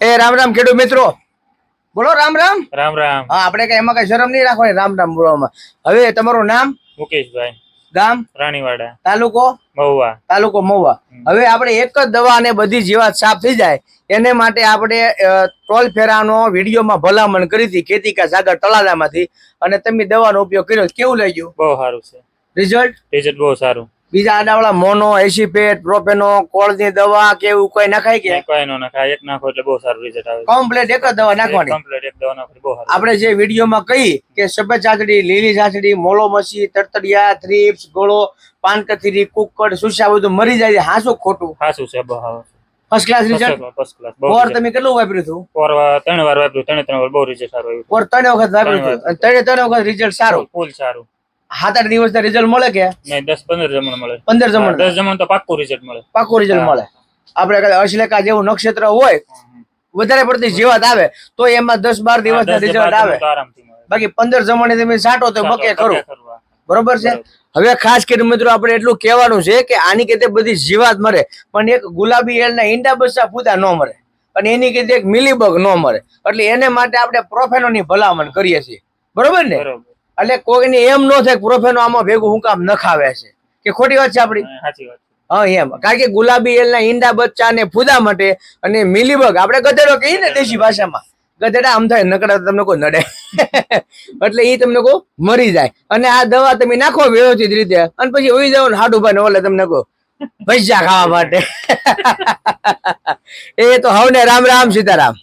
એ રામ રામ ખેડૂત મિત્રો. બોલો રામ રામ. રામ રામ. હા આપણે કઈ એમાં કઈ શરમ નહીં રાખવાની રામ રામ બોલવામાં. હવે તમારું નામ? મુકેશભાઈ. ગામ? રાણીવાડા. તાલુકો? મહુવા. તાલુકો મહુવા. હવે આપણે એક જ દવા અને બધી જીવાત સાફ થઈ જાય. એને માટે આપણે ટોલ ફેરાનો વિડીયોમાં ભલામણ કરી હતી ખેતી કા સાગર તળાજામાંથી. અને તમે દવાનો ઉપયોગ કર્યો. કેવું લઈ ગયું બહુ સારું છે. રિઝલ્ટ રિઝલ્ટ બહુ સારું. બીજા આડાવાળા મોનો એસીપેટ પ્રોપેનો કોળની દવા કે એવું કોઈ નખાય કે? કઈ નો નખાય. એક નાખો એટલે બહુ સારું રિઝલ્ટ આવે કમ્પ્લીટ એક જ દવા નાખવાની? કમ્પ્લીટ એક દવા નાખો બહુ સારું. આપણે જે વિડીયોમાં કહી કે સફેદ ચાચડી લીલી ચાચડી મોલો મસી તરતડિયા થ્રીપ્સ ગોળો પાનકથીરી કુકડ સુસા બધું મરી જાય હાસું ખોટું. હાસું છે બહુ first class result first class બહુ ઓર તમે કેટલું વાપર્યું હતું? ઓર ત્રણ વાર વાપર્યું ત્રણ ત્રણ વાર બહુ રિઝલ્ટ સારું આવ્યું ઓર ત્રણ વખત વાપર્યું ત્રણ ત્રણ વખત રિઝલ્ટ સારું? ફૂલ સારું. સાત આઠ દિવસના રિઝલ્ટ મળે કે? નહીં દસ પંદર જમણ મળે. પંદર જમણ દસ જમણ તો પાક્કું રિઝલ્ટ મળે. પાકું રિઝલ્ટ મળે. આપણે અશ્લેષા જેવું નક્ષત્ર હોય વધારે પડતી જીવાત આવે તો એમાં દસ બાર દિવસના રિઝલ્ટ આવે. બાકી પંદર જમણ તમે સાટો તો બકે ખરું. બરોબર છે? હવે ખાસ કરીને મિત્રો આપણે એટલું કહેવાનું છે કે આની કીધે બધી જીવાત મરે પણ એક ગુલાબી એલના ઈંડા બસા પૂતા ન મરે અને એની કીધે એક મિલીબગ ન મરે. એટલે એને માટે આપણે પ્રોફેનોની ભલામણ કરીએ છીએ. બરોબર ને? બરોબર. એટલે કોઈને એમ ન થાય પ્રોફેનો આમાં ભેગું હું કામ નખાવે છે. કે ખોટી વાત છે આપણી હા, સાચી વાત હા એમ. કારણ કે ગુલાબી એલના ઈંડા બચ્ચા ને ફૂદા માટે અને મિલીબગ આપણે ગધેડો કહીએ ને દેશી ભાષામાં ગધેડા આમ થાય નકડા તમને કોઈ નડે. એટલે એ તમને કહો મરી જાય. અને આ દવા તમે નાખો વ્યવસ્થિત રીતે અને પછી હોઈ જાવ ને હાડું ભાઈ ઓલે તમને કહો પૈસા ખાવા માટે. એ તો હવને રામ રામ સીતારામ.